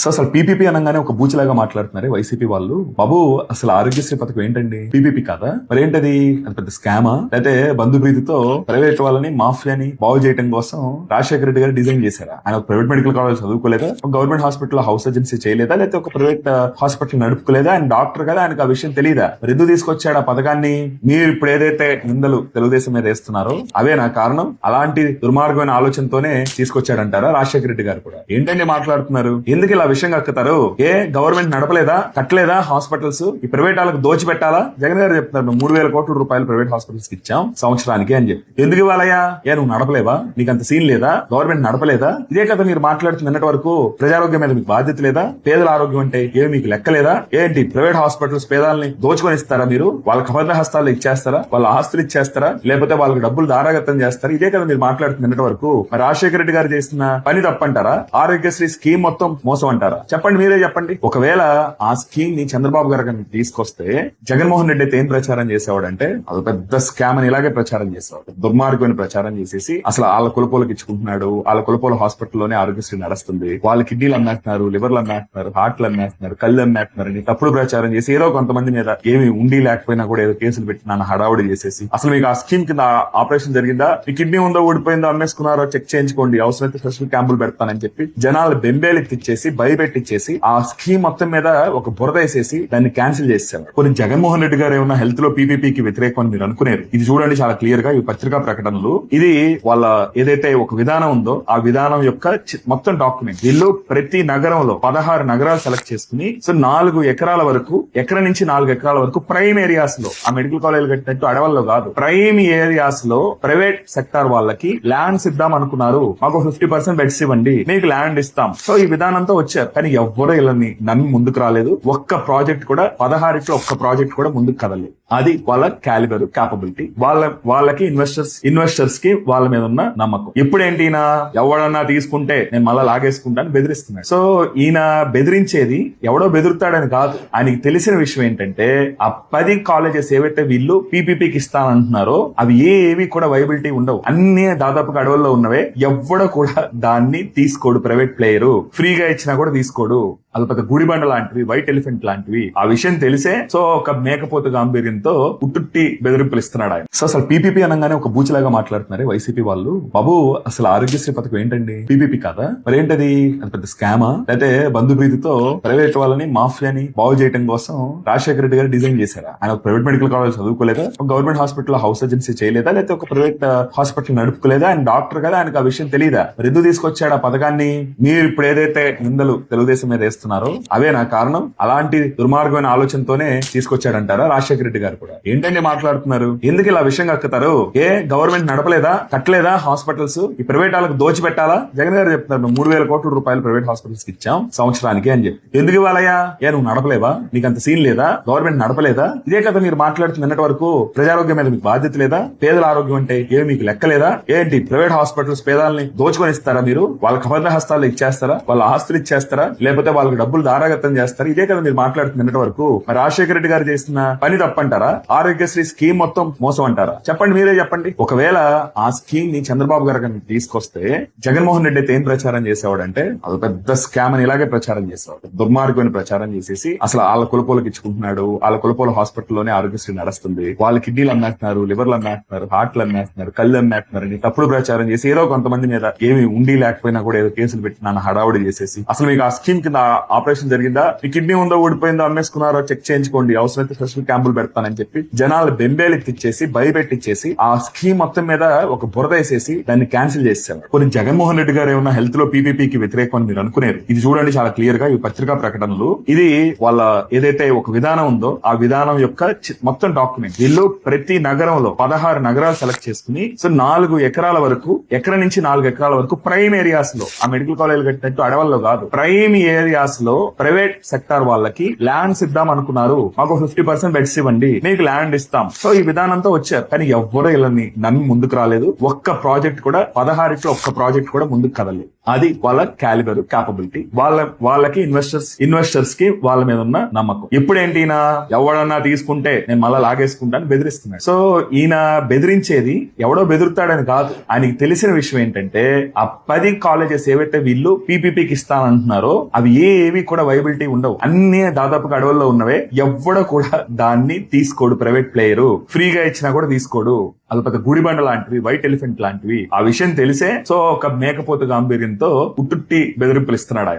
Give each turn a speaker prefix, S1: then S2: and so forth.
S1: So అసలు PPP అనగానే ఒక బూచిలాగా మాట్లాడుతున్నారు వైసీపీ వాళ్ళు. బాబు అసలు ఆరోగ్యశ్రీ పథకం ఏంటండి? పీపీపీ కాదా? మరి ఏంటది అది పెద్ద స్కామా? లేకపోతే బంధుప్రీతితో ప్రైవేట్ వాళ్ళని మాఫియాని బాగు చేయడం కోసం రాజశేఖర రెడ్డి గారు డిజైన్ చేశారా? ఆయన ఒక ప్రైవేట్ మెడికల్ కాలేజ్ చదువుకోలేదా? ఒక గవర్నమెంట్ హాస్పిటల్ హౌస్ ఏజెన్సీ చేయలేదా? లేకపోతే ఒక ప్రైవేట్ హాస్పిటల్ నడుపుకోలేదా? ఆయన డాక్టర్ కదా ఆయనకు ఆ విషయం తెలియదా మరి ఎందుకు తీసుకొచ్చాడు ఆ పథకాన్ని? మీరు ఇప్పుడు ఏదైతే నిందలు తెలుగుదేశం మీద వేస్తున్నారో అవే నా కారణం. అలాంటి దుర్మార్గమైన ఆలోచనతోనే తీసుకొచ్చాడంటారా రాజశేఖర రెడ్డి గారు కూడా? ఏంటండి మాట్లాడుతున్నారు? ఎందుకు ఇలా విషయం కక్కుతారు ఏ గవర్నమెంట్ నడపలేదా? కట్టలేదా? హాస్పిటల్స్? ఈ ప్రైవేట్ వాళ్ళకి దోచి పెట్టాలా జగన్ గారు చెప్తున్నారు "మేము మూడు వేల కోట్ల రూపాయలు ప్రైవేట్ హాస్పిటల్స్కి ఇచ్చాం సంవత్సరానికి అని చెప్పి. ఎందుకు ఇవ్వాలయ్యా? ఏ నువ్వు నడపలేవా? నీకు అంత సీన్ లేదా? గవర్నమెంట్ నడపలేదా? ఇదే కదా మీరు మాట్లాడుతున్న నిన్నటి వరకు ప్రజారోగ్యం మీద మీకు బాధ్యత లేదా? పేదల ఆరోగ్యం అంటే ఏమి మీకు లెక్కలేదా ఏంటి? ప్రైవేట్ హాస్పిటల్స్ పేదాలని దోచుకొని ఇస్తారా మీరు? వాళ్ళకి అబద్ధ హస్తాలు ఇచ్చేస్తారా? వాళ్ళ ఆస్తులు ఇచ్చేస్తారా? లేకపోతే వాళ్ళకి డబ్బులు దారాగతం చేస్తారా? ఇదే కదా మీరు మాట్లాడుతున్న నిన్నటి వరకు. మరి రాజశేఖర రెడ్డి గారు చేసిన పని తప్పంటారా? ఆరోగ్యశ్రీ స్కీమ్ మొత్తం మోసం అంటారా చెప్పండి మీరే చెప్పండి. ఒకవేళ ఆ స్కీమ్ని చంద్రబాబు గారు కనుక తీసుకొస్తే జగన్మోహన్ రెడ్డి అయితే ఏం ప్రచారం చేసేవాడంటే అది పెద్ద స్కామ్ అని ఇలాగే ప్రచారం చేసేవాడు. దుర్మార్గమైన ప్రచారం చేసేసి అసలు వాళ్ళ కులపోలకు ఇచ్చుకుంటున్నాడు వాళ్ళ కులపోల హాస్పిటల్లోనే ఆరోగ్యశ్రీ నడుస్తుంది వాళ్ళ కిడ్నీలు అమ్మేస్తున్నారు లివర్లు అమ్మేస్తున్నారు హార్ట్లు అమ్మేస్తున్నారు కళ్ళు అమ్మేస్తున్నారు అని తప్పుడు ప్రచారం చేసి ఏదో కొంతమంది మీద ఏమి ఉండి లేకపోయినా కూడా ఏదో కేసులు పెట్టి నన్ను హడావుడి చేసేసి అసలు మీకు ఆ స్కీమ్ కింద ఆపరేషన్ జరిగిందా? మీ కిడ్నీ ఉందో ఊడిపోయిందో అమ్మేసుకున్నారో చెక్ చేయించుకోండి అవసరమైతే స్పెషల్ క్యాంపులు పెడతానని చెప్పి జనాలు బెంబేలెత్తిచ్చేసి భయపెట్టించేసి ఆ స్కీమ్ మొత్తం మీద ఒక బురద వేసేసి దాన్ని క్యాన్సిల్ చేశారు కొన్ని జగన్మోహన్ రెడ్డి గారు ఏమన్నా హెల్త్లో పీపీపీకి వ్యతిరేకం అని మీరు అనుకునేది ఇది చూడండి చాలా క్లియర్గా ఈ పత్రికా ప్రకటనలు. ఇది వాళ్ళ ఏదైతే ఒక విధానం ఉందో ఆ విధానం యొక్క మొత్తం డాక్యుమెంట్ వీళ్ళు ప్రతి నగరంలో పదహారు నగరాలు సెలెక్ట్ చేసుకుని సో నాలుగు ఎకరాల వరకు ఎక్కడ నుంచి నాలుగు ఎకరాల వరకు ప్రైమ్ ఏరియాస్లో ఆ మెడికల్ కాలేజ్ కట్టినట్టు అడవల్లో కాదు ప్రైమ్ ఏరియాస్లో ప్రైవేట్ సెక్టార్ వాళ్ళకి ల్యాండ్స్ ఇద్దాం అనుకున్నారు. మాకు ఫిఫ్టీ పర్సెంట్ బెడ్స్ ఇవ్వండి మీకు ల్యాండ్ ఇస్తాం. సో ఈ విధానంతో చేశారు కానీ ఎవ్వరూ వీళ్ళని నమ్మి ముందుకు రాలేదు. ఒక్క ప్రాజెక్ట్ కూడా పదహారిట్లో ఒక్క ప్రాజెక్ట్ కూడా ముందుకు కదలేదు అది వాళ్ళ క్యాలిబర్ క్యాపబిలిటీ వాళ్ళ వాళ్ళకి ఇన్వెస్టర్స్ ఇన్వెస్టర్స్కి వాళ్ళ మీద ఉన్న నమ్మకం. ఇప్పుడేంటి ఈయన? ఎవడన్నా తీసుకుంటే నేను మళ్ళా లాగేసుకుంటాను బెదిరిస్తున్నాడు. సో ఈయన బెదిరించేది ఎవడో బెదురుతాడని కాదు. ఆయనకి తెలిసిన విషయం ఏంటంటే ఆ పది కాలేజెస్ ఏవైతే వీళ్ళు పీపీపీకి ఇస్తానంటున్నారో అవి ఏవి కూడా వైబిలిటీ ఉండవు. అన్ని దాదాపుగా అడవుల్లో ఉన్నవే. ఎవడో కూడా దాన్ని తీసుకోడు ప్రైవేట్ ప్లేయర్. ఫ్రీగా ఇచ్చినా కూడా తీసుకోడు. అది పెద్ద గుడిబండ లాంటివి వైట్ ఎలిఫెంట్ లాంటివి. ఆ విషయం తెలిసే సో ఒక మేకపోత గాంభీర్యంతో ఉట్టుట్టి బెదిరింపులు ఇస్తున్నాడు ఆయన. సో అసలు పీపీపీ అనగానే ఒక బూచిలాగా మాట్లాడుతున్నారు వైసీపీ వాళ్ళు. బాబు అసలు ఆరోగ్యశ్రీ పథకం ఏంటండి? పీపీపీ కాదా? మరి ఏంటది అది పెద్ద స్కామా లేకపోతే బంధుప్రీతితో ప్రైవేట్ వాళ్ళని మాఫియాని బాగు చేయడం కోసం రాజశేఖర రెడ్డి గారు డిజైన్ చేశారా? ఆయన ఒక ప్రైవేట్ మెడికల్ కాలేజ్ చదువుకోలేదా? ఒక గవర్నమెంట్ హాస్పిటల్ హౌస్ ఏజెన్సీ చేయలేదా? లేకపోతే ఒక ప్రైవేట్ హాస్పిటల్ నడుపుకోలేదా? ఆయన డాక్టర్ కదా? ఆయనకు ఆ విషయం తెలియదా మరి ఎందుకు తీసుకొచ్చాడు ఆ పథకాన్ని? మీరు ఇప్పుడు ఏదైతే నిందలు తెలుగుదేశం మీద వేస్తున్నారు. అవే నా కారణం. అలాంటి దుర్మార్గమైన ఆలోచనతోనే తీసుకొచ్చాడంటారా రాజశేఖర రెడ్డి గారు కూడా. ఏంటంటే మాట్లాడుతున్నారు? ఎందుకు ఇలా విషయం కక్కుతారు? ఏ గవర్నమెంట్ నడపలేదా? కట్టలేదా హాస్పిటల్స్? ఈ ప్రైవేట్ వాళ్ళకి దోచిపెట్టాలా? జగన్ గారు చెప్తున్నారు మూడు వేల కోట్ల రూపాయలు ప్రైవేట్ హాస్పిటల్స్కి ఇచ్చాం సంవత్సరానికి అని చెప్పి. ఎందుకు ఇవ్వాలయ్యా? ఏ నువ్వు నడపలేవా? నీకు అంత సీన్ లేదా? గవర్నమెంట్ నడపలేదా? ఇదే కదా మీరు మాట్లాడుతున్న నిన్నటి వరకు ప్రజారోగ్యం మీద మీకు బాధ్యత లేదా? పేదల ఆరోగ్యం అంటే ఏమి మీకు లెక్కలేదా ఏంటి? ప్రైవేట్ హాస్పిటల్స్ పేదాలని దోచుకొని ఇస్తారా మీరు? వాళ్ళ అబద్ధ హస్తాలు ఇచ్చేస్తారా? వాళ్ళ ఆస్తులు ఇచ్చేస్తారా? లేకపోతే వాళ్ళకి డబ్బులు దారాగతం చేస్తారా? ఇదే కదా మీరు మాట్లాడుతున్న నిన్నటి వరకు. మరి రాజశేఖర రెడ్డి గారు చేసిన పని తప్పంటారా? ఆరోగ్యశ్రీ స్కీమ్ మొత్తం మోసం అంటారా చెప్పండి మీరే చెప్పండి. ఒకవేళ ఆ స్కీమ్ని చంద్రబాబు గారు కనుక తీసుకొస్తే జగన్మోహన్ రెడ్డి అయితే ఏం ప్రచారం చేసేవాడంటే అది పెద్ద స్కామ్ అని ఇలాగే ప్రచారం చేసేవాడు. దుర్మార్గమైన ప్రచారం చేసేసి అసలు వాళ్ళ కులపోలకు ఇచ్చుకుంటున్నాడు వాళ్ళ కులపోల హాస్పిటల్లోనే ఆరోగ్యశ్రీ నడుస్తుంది వాళ్ళ కిడ్నీలు అమ్మేస్తున్నారు లివర్లు అమ్మేస్తున్నారు హార్ట్లు అమ్మేస్తున్నారు కళ్ళు అమ్మేస్తున్నారు అని తప్పుడు ప్రచారం చేసి ఏదో కొంతమంది మీద ఏమి ఉండి లేకపోయినా కూడా ఏదో కేసులు పెట్టి నన్ను హడావుడి చేసేసి అసలు మీకు ఆ స్కీమ్ కింద ఆపరేషన్ జరిగిందా? మీ కిడ్నీ ఉందో ఊడిపోయిందో? అమ్మేసుకున్నారో? చెక్ చేయించుకోండి. అవసరమైతే స్పెషల్ క్యాంపులు పెడతానని చెప్పి జనాలు బెంబేలెత్తిచ్చేసి భయపెట్టిచ్చేసి ఆ స్కీమ్ మొత్తం మీద ఒక బురద వేసేసి దాన్ని క్యాన్సిల్ చేశారు కొన్ని జగన్మోహన్ రెడ్డి గారు ఏమన్నా హెల్త్లో పీపీపీకి వ్యతిరేకం మీరు అనుకునేది? ఇది చూడండి చాలా క్లియర్గా ఈ పత్రికా ప్రకటనలు. ఇది వాళ్ళ ఏదైతే ఒక విధానం ఉందో ఆ విధానం యొక్క మొత్తం డాక్యుమెంట్ వీళ్ళు ప్రతి నగరంలో పదహారు నగరాలు సెలెక్ట్ చేసుకుని సో నాలుగు ఎకరాల వరకు ఎకరం నుంచి నాలుగు ఎకరాల వరకు ప్రైమ్ ఏరియాస్లో ఆ మెడికల్ కాలేజ్ కట్టినట్టు అడవల్లో కాదు ప్రైమ్ ఏరియాస్లో ప్రైవేట్ సెక్టార్ వాళ్ళకి ల్యాండ్స్ ఇద్దాం అనుకున్నారు. మాకు ఫిఫ్టీ పర్సెంట్ బెడ్స్ ఇవ్వండి. మీకు ల్యాండ్ ఇస్తాం. సో ఈ విధానంతో వచ్చారు. కానీ ఎవ్వరూ వీళ్ళని నమ్మి ముందుకు రాలేదు. ఒక్క ప్రాజెక్ట్ కూడా పదహారిట్లో ఒక్క ప్రాజెక్ట్ కూడా ముందుకు కదలేదు అది వాళ్ళ క్యాలిబర్ క్యాపబిలిటీ. వాళ్ళ వాళ్ళకి ఇన్వెస్టర్స్ ఇన్వెస్టర్స్కి వాళ్ళ మీద ఉన్న నమ్మకం. ఇప్పుడేంటి ఈయన? ఎవడన్నా తీసుకుంటే నేను మళ్ళీ లాగేసుకుంటాను బెదిరిస్తున్నాడు. సో ఈయన బెదిరించేది ఎవడో బెదురుతాడని కాదు. ఆయనకి తెలిసిన విషయం ఏంటంటే ఆ పది కాలేజెస్ ఏవైతే వీళ్ళు పీపీపీకి ఇస్తానంటున్నారు అనుకుంటున్నారో అవి ఏవి కూడా వైబిలిటీ ఉండవు. అన్ని దాదాపుగా అడవుల్లో ఉన్నవే. ఎవ్వడ కూడా దాన్ని తీసుకోడు ప్రైవేట్ ప్లేయర్. ఫ్రీగా ఇచ్చినా కూడా తీసుకోడు. అది పెద్ద గుడిబండ లాంటివి వైట్ ఎలిఫెంట్ లాంటివి. ఆ విషయం తెలిసే సో ఒక మేకపోతు గాంభీర్యంతో ఉట్టుట్టి బెదిరింపులు ఇస్తున్నాడు ఆయన